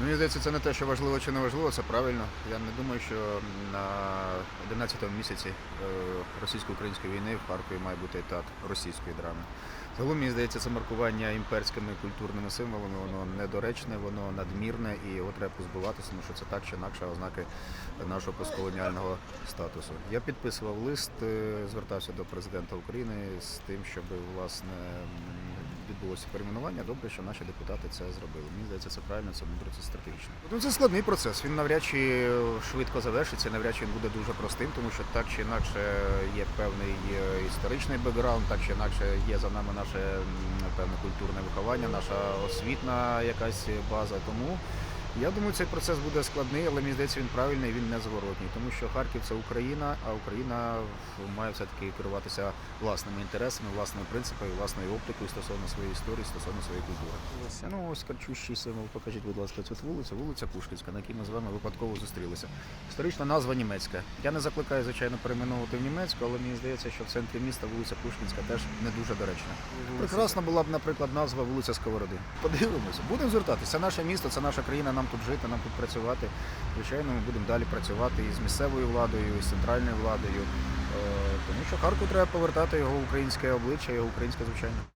Мені здається, це не те, що важливо чи не важливо, це правильно. Я не думаю, що на 11-му місяці е, російсько-української війни в Харкові має бути театр російської драми. Загалом, мені здається, це маркування імперськими культурними символами, воно недоречне, воно надмірне і його треба позбуватися, тому що це так чи інакше ознаки нашого постколоніального статусу. Я підписував лист, е, звертався до президента України з тим, щоб власне відбулося перейменування. Добре, що наші депутати це зробили. Мені здається, це правильно, це мудро, це стратегічно. Ну це складний процес. Він навряд чи швидко завершиться, навряд чи він буде дуже простим, тому що так чи інакше є певний е, історичний бекграунд, так чи інакше є за нами наше певне культурне виховання, наша освітна якась база. Тому я думаю, цей процес буде складний, але мені здається, він правильний, він незворотній, тому що Харків це Україна, а Україна має все-таки керуватися власними інтересами, власними принципами, власною оптикою стосовно своєї історії, стосовно своєї культури. Ну ось карчущий символ. Покажіть, будь ласка, цю вулицю, вулиця Пушкінська, на якій ми з вами випадково зустрілися. Історична назва німецька. Я не закликаю, звичайно, перейменовувати в німецьку, але мені здається, що в центрі міста вулиця Пушкінська теж не дуже доречна. Прекрасна була б, наприклад, назва вулиця Сковороди. Подивимося, будемо звертатися. Це наше місто, це наша країна, нам тут жити, нам тут працювати. Звичайно, ми будемо далі працювати і з місцевою владою, і з центральною владою. Е, Тому що Харкову треба повертати його українське обличчя, його українське звичайно.